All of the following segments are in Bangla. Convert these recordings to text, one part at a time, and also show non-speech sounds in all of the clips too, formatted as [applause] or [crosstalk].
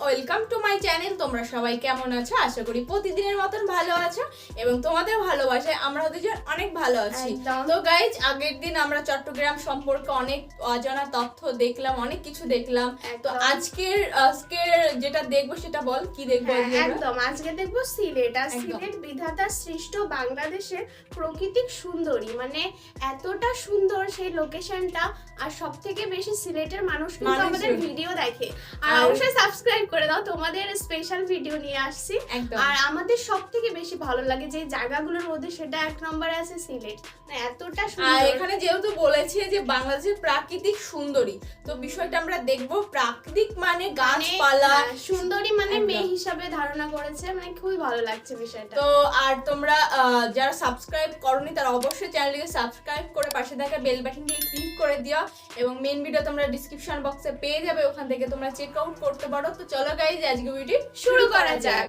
ওয়েলকাম টু মাই চ্যানেল তোমরা সবাই কেমন আছো? আশা করি প্রতিদিনের মতন ভালো আছো এবং তোমাদের ভালোবাসায় আমরা দুজন অনেক ভালো আছি। তো গাইজ আগের দিন আমরা চট্টগ্রাম সম্পর্কে অনেক অজানা তথ্য দেখলাম অনেক কিছু দেখলাম। তো আজকের আজকের যেটা দেখব সেটা বল কি দেখব হ্যাঁ? একদম। আজকে দেখব সিলেট। আর সিলেট বিধাতার সৃষ্ট বাংলাদেশের প্রাকৃতিক সুন্দরী। মানে এতটা সুন্দর সেই লোকেশনটা আর সব থেকে বেশি সিলেটের মানুষ কিন্তু আমাদের ভিডিও দেখে। আর- অবশ্যই সাবস্ক্রাইব করে দাও। তোমাদের স্পেশাল ভিডিও নিয়ে আসছি। আর আমাদের সব থেকে বেশি ভালো লাগে যে জায়গাগুলোর মধ্যে সেটা এক নম্বরে আছে সিলেট। মানে এতটা আর সুন্দর। এখানে যেহেতু বলেছে যে বাংলাদেশের প্রাকৃতিক সুন্দরী তো বিষয়টা আমরা দেখব। প্রাকৃতিক মানে মানে, গাছপালা। হ্যাঁ, সুন্দরী মানে মেয়ে হিসাবে ধারণা করেছে। মানে খুবই ভালো লাগছে বিষয়টা। তো আর তোমরা যারা সাবস্ক্রাইব করনি তারা অবশ্যই চ্যানেলটিকে সাবস্ক্রাইব করে পাশে থাকা বেল বাটনটি ক্লিক করে দিও। এবং মেন ভিডিও তোমরা ডিসক্রিপশন বক্সে পেয়ে যাবে। ওখান থেকে তোমরা চেক আউট করতে পারো। তো চলো গাইজ আজকে ভিডিও শুরু করা যাক।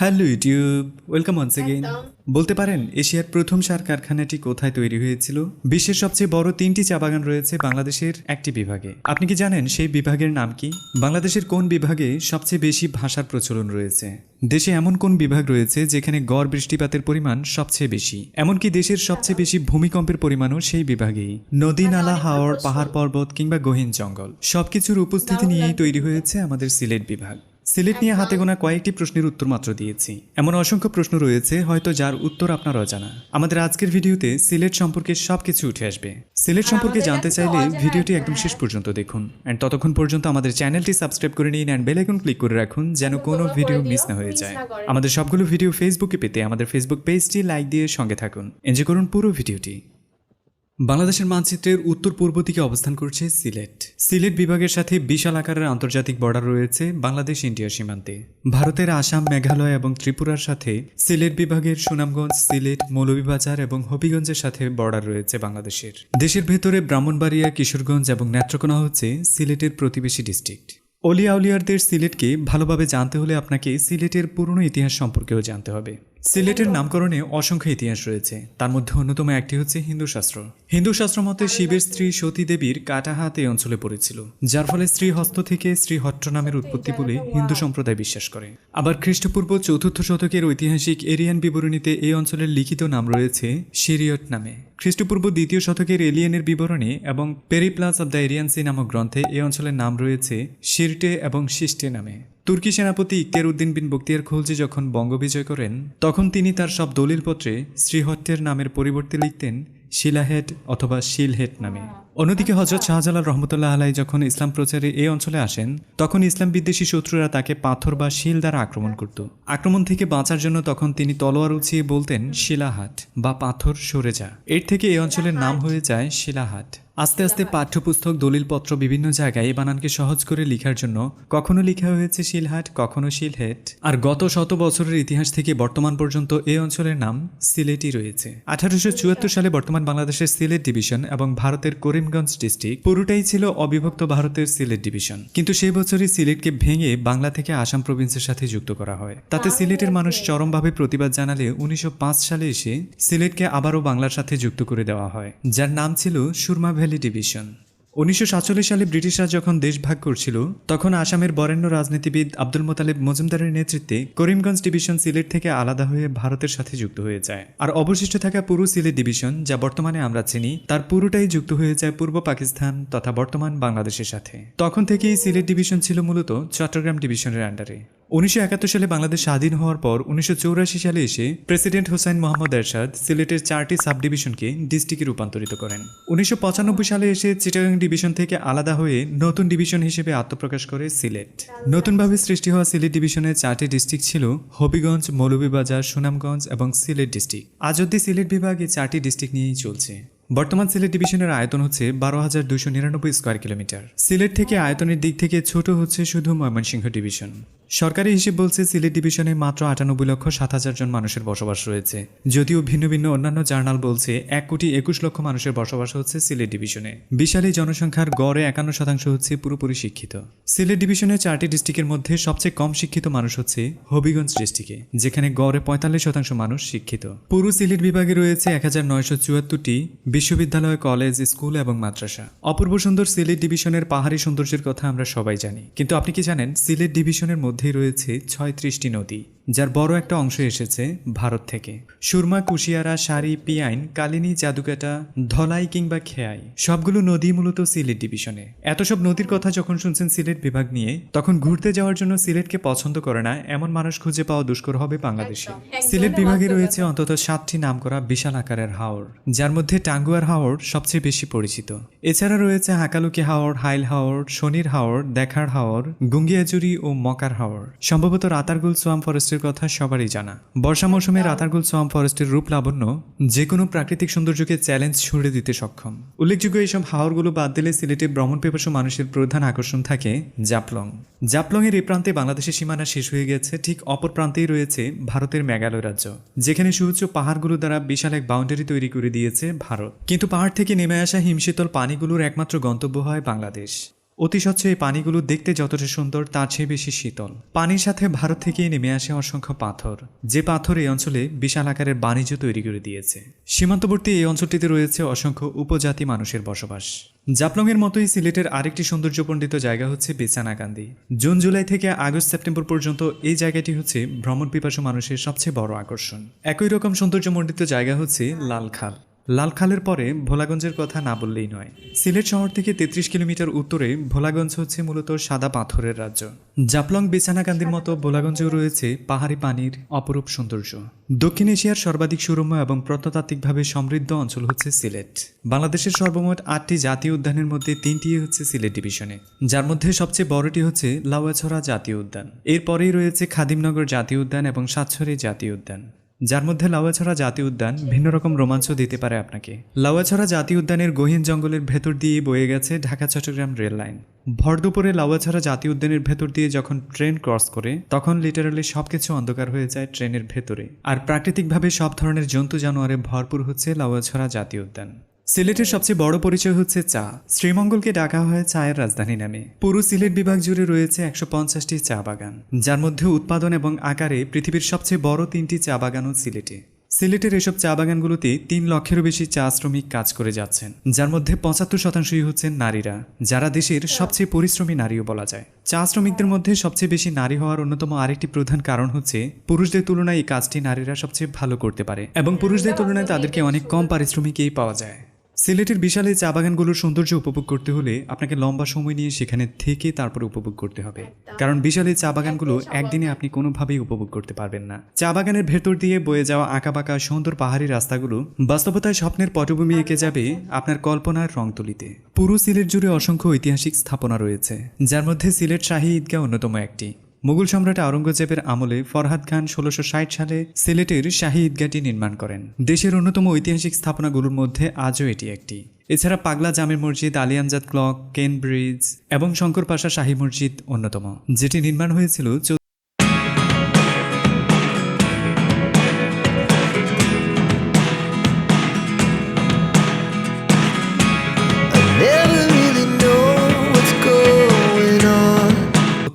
Hello YouTube welcome once again. বলতে পারেন এশিয়ার প্রথম সার কারখানাটি কোথায় তৈরি হয়েছিল? বিশ্বের সবচেয়ে বড় তিনটি চা বাগান রয়েছে বাংলাদেশের একটি বিভাগে। আপনি কি জানেন সেই বিভাগের নাম কি? বাংলাদেশের কোন বিভাগে সবচেয়ে বেশি ভাষার প্রচলন রয়েছে? দেশে এমন কোন বিভাগ রয়েছে যেখানে গড় বৃষ্টিপাতের পরিমাণ সবচেয়ে বেশি? এমনকি দেশের সবচেয়ে বেশি ভূমিকম্পের পরিমাণও সেই বিভাগেই। নদী নালা অনেক হাওর প্রশ্ন। পাহাড় পর্বত কিংবা গহীন জঙ্গল। সবকিছুর উপস্থিতি নিয়েই তৈরি হয়েছে আমাদের সিলেট বিভাগ। সিলেট নিয়ে হাতে গোনা কয়েকটি প্রশ্নের উত্তর মাত্র দিয়েছি। এমন অসংখ্য প্রশ্ন রয়েছে হয়তো যার উত্তর আপনার অজানা আমাদের আজকের ভিডিওতে সিলেট সম্পর্কে সবকিছু উঠে আসবে। সিলেট সম্পর্কে জানতে চাইলে ভিডিওটি একদম শেষ। পর্যন্ত দেখুন। অ্যান্ড ততক্ষণ পর্যন্ত আমাদের চ্যানেলটি সাবস্ক্রাইব করে নিন অ্যান্ড বেল আইকন ক্লিক করে রাখুন যেন কোনো ভিডিও মিস না হয়ে যায়। আমাদের সবগুলো ভিডিও ফেসবুকে পেতে আমাদের ফেসবুক পেজটি লাইক দিয়ে সঙ্গে থাকুন। এনজয় করুন পুরো ভিডিওটি বাংলাদেশের মানচিত্রের উত্তর পূর্ব দিকে অবস্থান করছে সিলেট। সিলেট বিভাগের সাথে বিশাল আকারের আন্তর্জাতিক বর্ডার রয়েছে বাংলাদেশ ইন্ডিয়া সীমান্তে। ভারতের আসাম, মেঘালয় এবং ত্রিপুরার সাথে সিলেট বিভাগের সুনামগঞ্জ, সিলেট, মৌলভীবাজার এবং হবিগঞ্জের সাথে বর্ডার রয়েছে বাংলাদেশের। দেশের ভেতরে ব্রাহ্মণবাড়িয়া, কিশোরগঞ্জ এবং নেত্রকোনা হচ্ছে সিলেটের প্রতিবেশী ডিস্ট্রিক্ট। অলিয়া আউলিয়ারদের সিলেটকে ভালোভাবে জানতে হলে আপনাকে সিলেটের পুরনো ইতিহাস সম্পর্কেও জানতে হবে। সিলেটের নামকরণে অসংখ্য ইতিহাস রয়েছে। তার মধ্যে অন্যতম একটি হচ্ছে হিন্দু শাস্ত্র। হিন্দু শাস্ত্র মতে শিবের স্ত্রী সতী দেবীর কাটা হাত এই অঞ্চলে পড়েছিল, যার ফলে স্ত্রী হস্ত থেকে শ্রী হট্ট নামের উৎপত্তি বলে হিন্দু সম্প্রদায় বিশ্বাস করে। আবার খ্রিস্টপূর্ব চতুর্থ শতকের ঐতিহাসিক এরিয়ান বিবরণীতে এই অঞ্চলের লিখিত নাম রয়েছে সিরিয়ট নামে। খ্রিস্টপূর্ব দ্বিতীয় শতকের এলিয়েনের বিবরণী এবং পেরিপ্লাস অব দ্য এরিয়ানসি নামক গ্রন্থে এই অঞ্চলের নাম রয়েছে শিরটে এবং শিষ্টে নামে। তুর্কি সেনাপতি কেরুদ্দিন বিন বক্তিয়ার খলজি যখন বঙ্গ বঙ্গবিজয় করেন, তখন তিনি তার সব দলিলপত্রে শ্রীহট্টের নামের পরিবর্তে লিখতেন শিলাহেট অথবা শিলহেট নামে। অন্যদিকে হজরত শাহজালাল রহমতুল্লাহ আলাই যখন ইসলাম প্রচারে এই অঞ্চলে আসেন, তখন ইসলাম বিদ্বেষী শত্রুরা তাকে পাথর বা শিল দ্বারা আক্রমণ করত। আক্রমণ থেকে বাঁচার জন্য তখন তিনি তলোয়ার উঁচিয়ে বলতেন, শিলাহাট বা পাথর সরে যা। এর থেকে এই অঞ্চলের নাম হয়ে যায় শিলাহাট। আস্তে আস্তে পাঠ্যপুস্তক, দলিলপত্র বিভিন্ন জায়গায় এই বানানকে সহজ করে লেখার জন্য কখনো লেখা হয়েছে শিলহাট, কখনো শিলহেট। আর গত শত বছরের ইতিহাস থেকে বর্তমান পর্যন্ত এই অঞ্চলের নাম সিলেটই রয়েছে। আঠারোশো চুয়াত্তর সালে বর্তমান বাংলাদেশের সিলেট ডিভিশন এবং ভারতের করিমগঞ্জ ডিস্ট্রিক্ট পুরোটাই ছিল অবিভক্ত ভারতের সিলেট ডিভিশন। কিন্তু সেই বছরই সিলেটকে ভেঙে বাংলা থেকে আসাম প্রভিন্সের সাথে যুক্ত করা হয়। তাতে সিলেটের মানুষ চরমভাবে প্রতিবাদ জানালে উনিশশো পাঁচ সালে এসে সিলেটকে আবারও বাংলার সাথে যুক্ত করে দেওয়া হয় যার নাম ছিল সুরমা ভ্যালি ডিভিশন। উনিশশো সাতচল্লিশ সালে ব্রিটিশরা যখন দেশ ভাগ করছিল, তখন আসামের বরেণ্য রাজনীতিবিদ আব্দুল মোতালেব মজুমদারের নেতৃত্বে করিমগঞ্জ ডিভিশন সিলেট থেকে আলাদা হয়ে ভারতের সাথে যুক্ত হয়ে যায়। আর অবশিষ্ট থাকা পুরো সিলেট ডিভিশন, যা বর্তমানে আমরা চিনি, তার পুরোটাই যুক্ত হয়ে যায় পূর্ব পাকিস্তান তথা বর্তমান বাংলাদেশের সাথে। তখন থেকেই সিলেট ডিভিশন ছিল মূলত চট্টগ্রাম ডিভিশনের আন্ডারে। উনিশশো একাত্তর সালে বাংলাদেশ স্বাধীন হওয়ার পর উনিশশো সালে এসে প্রেসিডেন্ট হোসেন মোহাম্মদ এরশাদ সিলেটের চারটি সাব ডিভিশনকে ডিস্ট্রিক্টে রূপান্তরিত করেন। উনিশশো পঁচানব্বই সালে এসে চিটাগাং ডিভিশন থেকে আলাদা হয়ে নতুন ডিভিশন হিসেবে আত্মপ্রকাশ করে সিলেট। নতুনভাবে সৃষ্টি হওয়া সিলেট ডিভিশনের চারটি ডিস্ট্রিক্ট ছিল হবিগঞ্জ, মৌলভীবাজার, সুনামগঞ্জ এবং সিলেট ডিস্ট্রিক্ট। আজ অব্দি সিলেট বিভাগ এই চারটি ডিস্ট্রিক্ট নিয়েই চলছে। বর্তমান সিলেট ডিভিশনের আয়তন হচ্ছে বারো হাজার দুশো নিরানব্বই স্কোয়ার কিলোমিটার। সিলেট থেকে আয়তনের দিক থেকে ছোট হচ্ছে শুধু ময়মনসিংহ ডিভিশন। সরকারি হিসেব বলছে সিলেট ডিভিশনে মাত্র আটানব্বই লক্ষ সাত হাজার জন মানুষের বসবাস রয়েছে। যদিও ভিন্ন ভিন্ন অন্যান্য জার্নাল বলছে এক কোটি একুশ লক্ষ মানুষের বসবাস হচ্ছে সিলেট ডিভিশনে। বিশাল এই জনসংখ্যার গড়ে একান্ন শতাংশ হচ্ছে পুরোপুরি শিক্ষিত। সিলেট ডিভিশনের চারটি ডিস্ট্রিক্টের মধ্যে সবচেয়ে কম শিক্ষিত মানুষ হচ্ছে হবিগঞ্জ ডিস্ট্রিক্টে, যেখানে গড়ে পঁয়তাল্লিশ শতাংশ মানুষ শিক্ষিত। পুরো সিলেট বিভাগে রয়েছে এক হাজার নয়শো চুয়াত্তরটি বিশ্ববিদ্যালয়, কলেজ, স্কুল এবং মাদ্রাসা। অপূর্ব সুন্দর সিলেট ডিভিশনের পাহাড়ি সৌন্দর্যের কথা আমরা সবাই জানি। কিন্তু আপনি কি জানেন, সিলেট ডিভিশনের মধ্যেই রয়েছে ছয়ত্রিশটি নদী? যার বড় একটা অংশ এসেছে ভারত থেকে। সুরমা কুশিয়ারা শাড়ি পিয়াইন কালিনী জাদুকাটা ধলাই কিংবা খেয়াই সবগুলো নদী মূলত সিলেট ডিভিশনে। এত সব নদীর কথা যখন শুনছেন সিলেট বিভাগ নিয়ে তখন ঘুরতে যাওয়ার জন্য সিলেটকে পছন্দ করে না এমন মানুষ খুঁজে পাওয়া দুষ্কর হবে বাংলাদেশে। সিলেট বিভাগে রয়েছে অন্তত সাতটি নামকরা বিশাল আকারের হাওর যার মধ্যে টাঙ্গুয়ার হাওর সবচেয়ে বেশি পরিচিত। এছাড়া রয়েছে হাকালুকি হাওর, হাইল হাওর, শনির হাওর, দেখার হাওর, গুঙ্গিয়াজুরি ও মকার হাওর। সম্ভবত রাতারগুল সোয়াম ফরেস্টের কথা সবারই জানা। বর্ষা মৌসুমে রাতারগুল সোয়াম ফরেস্টের রূপ লাবণ্য যে কোনো প্রাকৃতিক সৌন্দর্যকে চ্যালেঞ্জ ছুড়ে দিতে সক্ষম। উল্লেখযোগ্য এইসব হাওরগুলো বাদ দিলে সিলেটে ভ্রমণ পেপাসু মানুষের প্রধান আকর্ষণ থাকে জাপলং। জাপলং এর এই প্রান্তে বাংলাদেশের সীমানা শেষ হয়ে গেছে, ঠিক অপর প্রান্তেই রয়েছে ভারতের মেঘালয় রাজ্য, যেখানে সুউচ্চ পাহাড়গুলো দ্বারা বিশাল এক বাউন্ডারি তৈরি করে দিয়েছে ভারত। কিন্তু পাহাড় থেকে নেমে আসা হিমশীতল পানিগুলোর একমাত্র গন্তব্য হয় বাংলাদেশ। অতি স্বচ্ছ এই পানিগুলো দেখতে যতটা সুন্দর, তার চেয়ে বেশি শীতল। পানির সাথে ভারত থেকে নেমে আসে অসংখ্য পাথর। যে পাথর এই অঞ্চলে বিশাল আকারের বাণিজ্য তৈরি করে দিয়েছে। সীমান্তবর্তী এই অঞ্চলটিতে রয়েছে অসংখ্য উপজাতি মানুষের বসবাস। জাপলংয়ের মতোই সিলেটের আরেকটি সৌন্দর্যপণ্ডিত জায়গা হচ্ছে বেচানাকান্দি জুন, জুলাই থেকে আগস্ট, সেপ্টেম্বর পর্যন্ত এই জায়গাটি হচ্ছে ভ্রমণ পিপাসু মানুষের সবচেয়ে বড় আকর্ষণ। একই রকম সৌন্দর্যমণ্ডিত জায়গা হচ্ছে লালখাল। লালখালের পরে ভোলাগঞ্জের কথা না বললেই নয়। সিলেট শহর থেকে তেত্রিশ কিলোমিটার উত্তরে ভোলাগঞ্জ হচ্ছে মূলত সাদা পাথরের রাজ্য। জাপলং বেচানাকান্দির মতো ভোলাগঞ্জেও রয়েছে পাহাড়ি পানির অপরূপ সৌন্দর্য। দক্ষিণ এশিয়ার সর্বাধিক সুরম্য এবং প্রত্নতাত্ত্বিকভাবে সমৃদ্ধ অঞ্চল হচ্ছে সিলেট। বাংলাদেশের সর্বমোট আটটি জাতীয় উদ্যানের মধ্যে তিনটি হচ্ছে সিলেট ডিভিশনে। যার মধ্যে সবচেয়ে বড়টি হচ্ছে লাউয়াছড়া জাতীয় উদ্যান। এরপরেই রয়েছে খাদিমনগর জাতীয় উদ্যান এবং সাতছড়ি জাতীয় উদ্যান। যার মধ্যে লাউয়াছড়া জাতীয় উদ্যান ভিন্ন রকম রোমাঞ্চ দিতে পারে আপনাকে। লাউয়াছড়া জাতীয় উদ্যানের গহীন জঙ্গলের ভেতর দিয়ে বয়ে গেছে ঢাকা, চট্টগ্রাম রেল লাইন। ভর দুপুরে লাউয়াছড়া জাতীয় উদ্যানের ভেতর দিয়ে যখন ট্রেন ক্রস করে, তখন লিটারালি সবকিছু অন্ধকার হয়ে যায় ট্রেনের ভেতরে। আর প্রাকৃতিকভাবে সব ধরনের জন্তু জানোয়ারে ভরপুর হচ্ছে লাউয়াছড়া জাতীয় উদ্যান। সিলেটের সবচেয়ে বড় পরিচয় হচ্ছে চা। শ্রীমঙ্গলকে ডাকা হয় চায়ের রাজধানী নামে। পুরো সিলেট বিভাগ জুড়ে রয়েছে একশো পঞ্চাশটি চা বাগান। যার মধ্যে উৎপাদন এবং আকারে পৃথিবীর সবচেয়ে বড় তিনটি চা বাগানও সিলেটে। সিলেটের এসব চা বাগানগুলোতে তিন লক্ষেরও বেশি চা শ্রমিক কাজ করে যাচ্ছেন। যার মধ্যে পঁচাত্তর শতাংশই হচ্ছেন নারীরা, যারা দেশের সবচেয়ে পরিশ্রমী নারীও বলা যায়। চা শ্রমিকদের মধ্যে সবচেয়ে বেশি নারী হওয়ার অন্যতম আরেকটি প্রধান কারণ হচ্ছে পুরুষদের তুলনায় এই কাজটি নারীরা সবচেয়ে ভালো করতে পারে। এবং পুরুষদের তুলনায় তাদেরকে অনেক কম পারিশ্রমিকেই পাওয়া যায়। সিলেটের বিশাল এই চা বাগানগুলোর সৌন্দর্য উপভোগ করতে হলে আপনাকে লম্বা সময় নিয়ে সেখানে থেকে তারপরে উপভোগ করতে হবে। কারণ বিশাল এই চা বাগানগুলো একদিনে আপনি কোনোভাবেই উপভোগ করতে পারবেন না। চা বাগানের ভেতর দিয়ে বয়ে যাওয়া আঁকাবাঁকা সুন্দর পাহাড়ি রাস্তাগুলো বাস্তবতায় স্বপ্নের পটভূমি এঁকে যাবে আপনার কল্পনার রং তুলিতে পুরো সিলেট জুড়ে অসংখ্য ঐতিহাসিক স্থাপনা রয়েছে, যার মধ্যে সিলেট শাহী ঈদগাহ অন্যতম একটি। মুঘল সম্রাট আওরঙ্গজেবের আমলে ফরহাদ খান ষোলোশো ষাট সালে সিলেটের শাহী ঈদগাহটি নির্মাণ করেন। দেশের অন্যতম ঐতিহাসিক স্থাপনাগুলোর মধ্যে আজও এটি একটি। এছাড়া পাগলা জামের মসজিদ আলিয়ানজাদ ক্লক কেন ব্রিজ এবং শঙ্করপাশা শাহী মসজিদ অন্যতম, যেটি নির্মাণ হয়েছিল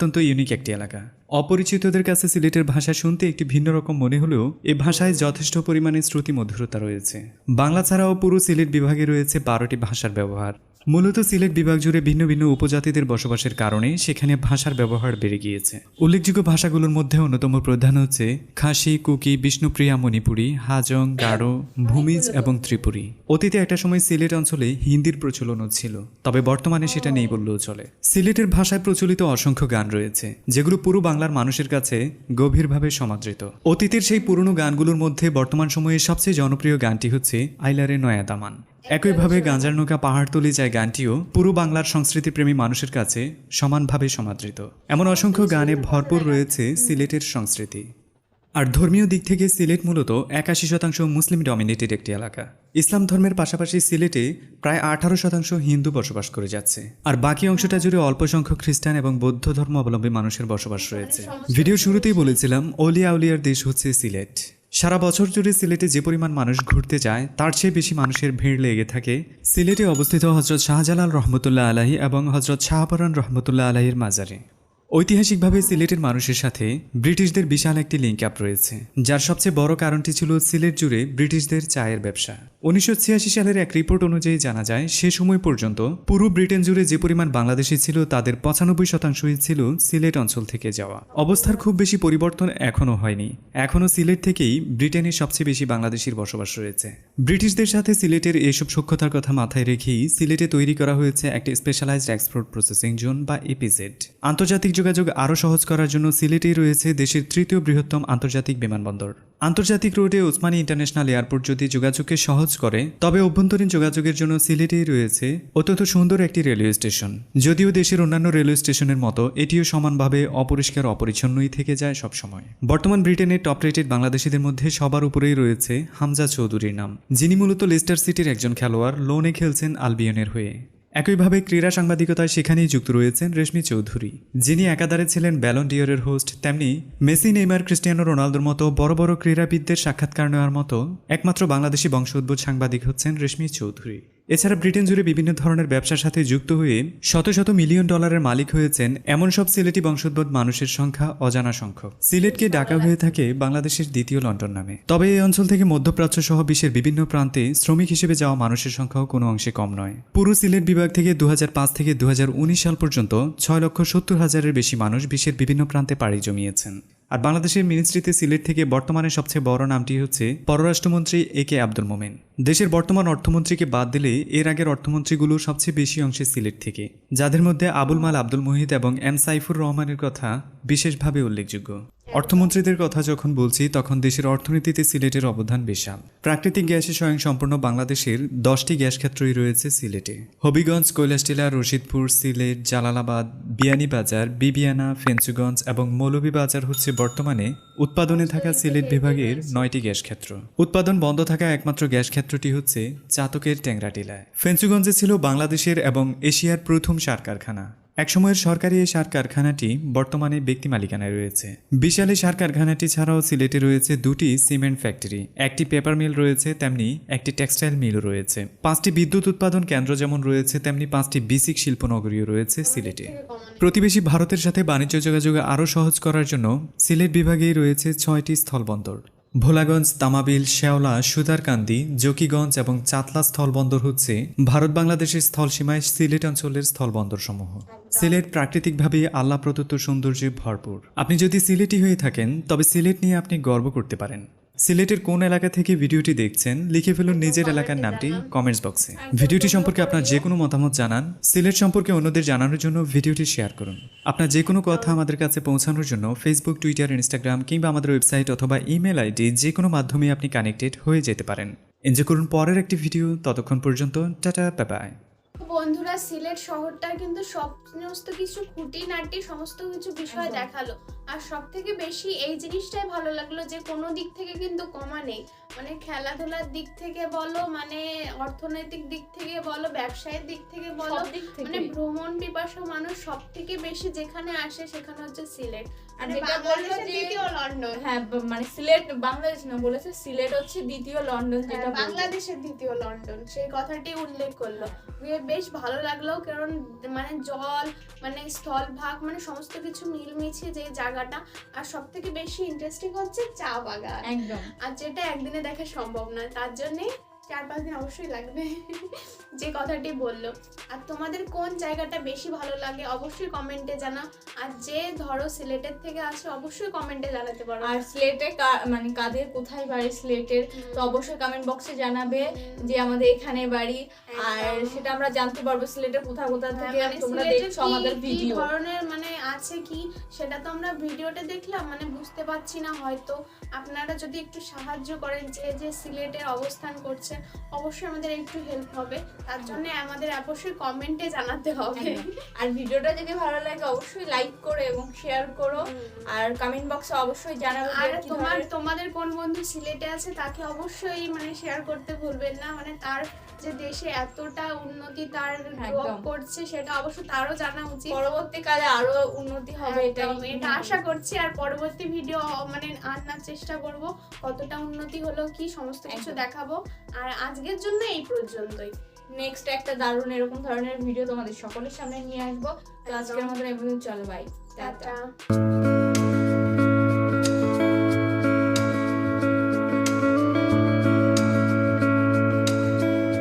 অত্যন্ত ইউনিক একটি এলাকা। অপরিচিতদের কাছে সিলেটের ভাষা শুনতে একটি ভিন্ন রকম মনে হলেও এ ভাষায় যথেষ্ট পরিমাণে শ্রুতি মধুরতা রয়েছে। বাংলা ছাড়াও পুরো সিলেট বিভাগে রয়েছে বারোটি ভাষার ব্যবহার। মূলত সিলেট বিভাগ জুড়ে ভিন্ন ভিন্ন উপজাতিদের বসবাসের কারণে সেখানে ভাষার ব্যবহার বেড়ে গিয়েছে। উল্লেখযোগ্য ভাষাগুলোর মধ্যে অন্যতম প্রধান হচ্ছে খাসি, কুকি, বিষ্ণুপ্রিয়া, মণিপুরী, হাজং গারো ভূমিজ এবং ত্রিপুরী। অতীতে একটা সময় সিলেট অঞ্চলে হিন্দির প্রচলনও ছিল, তবে বর্তমানে সেটা নেই বললেও চলে। সিলেটের ভাষায় প্রচলিত অসংখ্য গান রয়েছে, যেগুলো পুরো বাংলার মানুষের কাছে গভীরভাবে সমাদৃত। অতীতের সেই পুরনো গানগুলোর মধ্যে বর্তমান সময়ে সবচেয়ে জনপ্রিয় গানটি হচ্ছে আইলারে নয়া দামান। একইভাবে গাঞ্জার নৌকা পাহাড়তলি যায় গানটিও পুরো বাংলার সংস্কৃতিপ্রেমী মানুষের কাছে সমানভাবে সমাদৃত। এমন অসংখ্য গানে ভরপুর রয়েছে সিলেটের সংস্কৃতি। আর ধর্মীয় দিক থেকে সিলেট মূলত একাশি শতাংশ মুসলিম ডমিনেটেড একটি এলাকা। ইসলাম ধর্মের পাশাপাশি সিলেটে প্রায় আঠারো শতাংশ হিন্দু বসবাস করে যাচ্ছে। আর বাকি অংশটা জুড়ে অল্প সংখ্যক খ্রিস্টান এবং বৌদ্ধ ধর্ম অবলম্বী মানুষের বসবাস রয়েছে। ভিডিও শুরুতেই বলেছিলাম অলিয়া উলিয়ার দেশ হচ্ছে সিলেট। সারা বছর জুড়ে সিলেটে যে পরিমাণ মানুষ ঘুরতে যায়, তার চেয়ে বেশি মানুষের ভিড় লেগে থাকে। সিলেটে অবস্থিত হজরত শাহজালাল রহমতুল্লাহ আলাহি এবং হজরত শাহপরান রহমতুল্লাহ আলাহির মাজারে। ঐতিহাসিকভাবে সিলেটের মানুষের সাথে ব্রিটিশদের বিশাল একটি লিঙ্ক আপ রয়েছে, যার সবচেয়ে বড় কারণটি ছিল সিলেট জুড়ে ব্রিটিশদের চায়ের ব্যবসা। উনিশশো ছিয়াশি সালের এক রিপোর্ট অনুযায়ী জানা যায়, সে সময় পর্যন্ত পুরো ব্রিটেন জুড়ে যে পরিমাণ বাংলাদেশি ছিল, তাদের পঁচানব্বই শতাংশই ছিল সিলেট অঞ্চল থেকে যাওয়া। অবস্থার খুব বেশি পরিবর্তন এখনও হয়নি। এখনও সিলেট থেকেই ব্রিটেনের সবচেয়ে বেশি বাংলাদেশির বসবাস রয়েছে। ব্রিটিশদের সাথে সিলেটের এসব সক্ষতার কথা মাথায় রেখেই সিলেটে তৈরি করা হয়েছে একটি স্পেশালাইজড এক্সপোর্ট প্রসেসিং জোন বা এপিজেড আন্তর্জাতিক যোগাযোগ আরও সহজ করার জন্য সিলেটেই রয়েছে দেশের তৃতীয় বৃহত্তম আন্তর্জাতিক বিমানবন্দর। আন্তর্জাতিক রোডে ওসমানী ইন্টারন্যাশনাল এয়ারপোর্ট যদি যোগাযোগকে সহজ করে। তবে অভ্যন্তরীণ যোগাযোগের জন্য সিলেটেই রয়েছে অত্যন্ত সুন্দর একটি রেলওয়ে স্টেশন। যদিও দেশের অন্যান্য রেলওয়ে স্টেশনের মতো এটিও সমানভাবে অপরিষ্কার অপরিচ্ছন্নই থেকে যায় সবসময়। বর্তমান ব্রিটেনের টপ রেটেড বাংলাদেশিদের মধ্যে সবার উপরেই রয়েছে হামজা চৌধুরীর নাম, যিনি মূলত লেস্টার সিটির একজন খেলোয়াড়, লোনে খেলছেন আলবিয়নের হয়ে। একইভাবে ক্রীড়া সাংবাদিকতায় সেখানেই যুক্ত রয়েছেন রেশমি চৌধুরী, যিনি একাধারে ছিলেন ব্যালন ডিয়রের হোস্ট তেমনি মেসি, নেইমার, ক্রিস্টিয়ানো রোনালদোর মতো বড় বড় ক্রীড়াবিদদের সাক্ষাৎকার নেওয়ার মতো একমাত্র বাংলাদেশি বংশোদ্ভূত সাংবাদিক হচ্ছেন রেশমি চৌধুরী। এছাড়া ব্রিটেন জুড়ে বিভিন্ন ধরনের ব্যবসার সাথে যুক্ত হয়ে শত শত মিলিয়ন ডলারের মালিক হয়েছেন এমন সব সিলেটি বংশোদ্ভূত মানুষের সংখ্যা অজানা সংখ্যক। সিলেটকে ডাকা হয়ে থাকে বাংলাদেশের দ্বিতীয় লন্ডন নামে। তবে এই অঞ্চল থেকে মধ্যপ্রাচ্য সহ বিশ্বের বিভিন্ন প্রান্তে শ্রমিক হিসেবে যাওয়া মানুষের সংখ্যাও কোনো অংশে কম নয়। পুরো সিলেট বিভাগ থেকে দু হাজার পাঁচ থেকে দু হাজার উনিশ সাল পর্যন্ত ছয় লক্ষ সত্তর হাজারের বেশি মানুষ বিশ্বের বিভিন্ন প্রান্তে পাড়ি জমিয়েছেন। আর বাংলাদেশের মিনিস্ট্রিতে সিলেট থেকে বর্তমানে সবচেয়ে বড় নামটি হচ্ছে পররাষ্ট্রমন্ত্রী এ কে আব্দুল মোমেন। দেশের বর্তমান অর্থমন্ত্রীকে বাদ দিলে এর আগের অর্থমন্ত্রীগুলো সবচেয়ে বেশি অংশে সিলেট থেকে, যাদের মধ্যে আবুল মাল আব্দুল মুহিত এবং এম সাইফুর রহমানের কথা বিশেষভাবে উল্লেখযোগ্য। অর্থমন্ত্রীদের কথা যখন বলছি, তখন দেশের অর্থনীতিতে সিলেটের অবদান বিশাল। প্রাকৃতিক গ্যাসে স্বয়ং সম্পূর্ণ বাংলাদেশের দশটি গ্যাস ক্ষেত্রই রয়েছে সিলেটে। হবিগঞ্জ, কৈলাসটিলা, রশিদপুর, সিলেট, জালালাবাদ, বিয়ানীবাজার, বিবিয়ানা, ফেঞ্চুগঞ্জ এবং মৌলভীবাজার হচ্ছে বর্তমানে উৎপাদনে থাকা সিলেট বিভাগের নয়টি গ্যাস ক্ষেত্র। উৎপাদন বন্ধ থাকা একমাত্র গ্যাস ক্ষেত্রটি হচ্ছে চাতকের ট্যাংরাটিলায়। ফেঞ্চুগঞ্জে ছিল বাংলাদেশের এবং এশিয়ার প্রথম সার কারখানা। একসময়ের সরকারি এই সার কারখানাটি বর্তমানে ব্যক্তি মালিকানায় রয়েছে। বিশাল এই সার কারখানাটি ছাড়াও সিলেটে রয়েছে দুটি সিমেন্ট ফ্যাক্টরি। একটি পেপার মিল রয়েছে, তেমনি একটি টেক্সটাইল মিল রয়েছে। পাঁচটি বিদ্যুৎ উৎপাদন কেন্দ্র যেমন রয়েছে, তেমনি পাঁচটি বিসিক শিল্পনগরীও রয়েছে সিলেটে। প্রতিবেশী ভারতের সাথে বাণিজ্য যোগাযোগ আরও সহজ করার জন্য সিলেট বিভাগেই রয়েছে ছয়টি স্থলবন্দর। ভোলাগঞ্জ, তামাবিল শেওলা সুতারকান্দি, জকিগঞ্জ এবং চাতলা স্থলবন্দর হচ্ছে ভারত বাংলাদেশের স্থলসীমায় সিলেট অঞ্চলের স্থলবন্দর সমূহ সিলেট প্রাকৃতিকভাবে আল্লাহ প্রদত্ত সৌন্দর্যে ভরপুর। আপনি যদি সিলেটি হয়ে থাকেন, তবে সিলেট নিয়ে আপনি গর্ব করতে পারেন। সিলেটের কোন এলাকা থেকে ভিডিওটি দেখছেন লিখে ফেলুন নিজের এলাকার নামটি কমেন্টস বক্সে ভিডিওটি সম্পর্কে আপনার যে কোনো মতামত জানান। সিলেট সম্পর্কে অন্যদের জানানোর জন্য ভিডিওটি শেয়ার করুন। আপনার যে কোনো কথা আমাদের কাছে পৌঁছানোর জন্য ফেসবুক টুইটার ইনস্টাগ্রাম কিংবা আমাদের ওয়েবসাইট অথবা ইমেল আইডি যে কোনো মাধ্যমে আপনি কানেক্টেড হয়ে যেতে পারেন। এনজয় করুন পরের একটি ভিডিও ততক্ষণ পর্যন্ত টাটা বাই বন্ধুরা সিলেট শহরটা কিন্তু সব সমস্ত কিছু খুঁটিনাটি সমস্ত কিছু বিষয় দেখাল। আর সব থেকে বেশি এই জিনিসটাই ভালো লাগল যে কোনো দিক থেকে কিন্তু কমা নেই। মানে খেলাধুলার দিক থেকে বলো মানে অর্থনৈতিক দিক থেকে বলো ব্যবসায়ের দিক থেকে বলো মানে ভ্রমণ পিপাসা মানুষ সব থেকে বেশি যেখানে আসে সেখানে হচ্ছে সিলেট। আর মানে যেটা বলল যে লন্ডন। হ্যাঁ মানে সিলেট বাংলাদেশ না বলেছে সিলেট হচ্ছে দ্বিতীয় লন্ডন যেটা হ্যাঁ, বাংলাদেশের দ্বিতীয় লন্ডন সেই কথাটি উল্লেখ করল। বেশ ভালো লাগল কারণ মানে জল মানে স্থলভাগ মানে সমস্ত কিছু মিলমিছে যে জায়গাটা। আর সব থেকে বেশি ইন্টারেস্টিং হচ্ছে চা বাগান। একদম। আর যেটা একদিনে দেখা সম্ভব না তার জন্যে চার পাঁচ দিন অবশ্যই লাগবে [laughs] যে কথাটি বলল। আর তোমাদের কোন জায়গাটা বেশি ভালো লাগে অবশ্যই কমেন্টে জানাও। আর যে ধরো সিলেটের থেকে আসে অবশ্যই কমেন্টে জানাতে পারো। আর স্লেটে মানে কাদের কোথায় বাড়ি স্লেটের তো অবশ্যই কমেন্ট বক্সে জানাবে যে আমাদের এখানে বাড়ি। আর সেটা আমরা জানতে পারব সিলেটের কোথা কোথা হ্যাঁ, থেকে মানে তোমরা দেখছ আমাদের ভিডিও ধরনের মানে আছে কি সেটা তো আমরা ভিডিওতে দেখলাম মানে বুঝতে পারছি না হয়তো। আপনারা যদি একটু সাহায্য করেন যে যে সিলেটে অবস্থান করছে করছে অবশ্যই আমাদের একটু হেল্প হবে। তার জন্য আমাদের অবশ্যই কমেন্টে জানাতে হবে। আর ভিডিওটা যদি ভালো লাগে অবশ্যই লাইক করো এবং শেয়ার করো। আর কমেন্ট বক্সে অবশ্যই জানাবে আর তোমার তোমাদের কোন বন্ধু সিলেটে আছে তাকে অবশ্যই মানে শেয়ার করতে ভুলবেন না। মানে তার যে দেশে এতটা উন্নতি তার করছে সেটা অবশ্য তারও জানা উচিত। পরবর্তীকালে আরও উন্নতি হবে একদম, এটা আশা করছি। আর পরবর্তী ভিডিও মানে আনার চেষ্টা করব কতটা উন্নতি হলো কি সমস্ত কিছু। দেখাবো। আর আজকের জন্য এই পর্যন্তই। নেক্সট একটা দারুণ এরকম ধরনের ভিডিও তোমাদের সকলের সামনে নিয়ে আসব। তো আজকের। মতন এভাবে চলো বাই টাটা।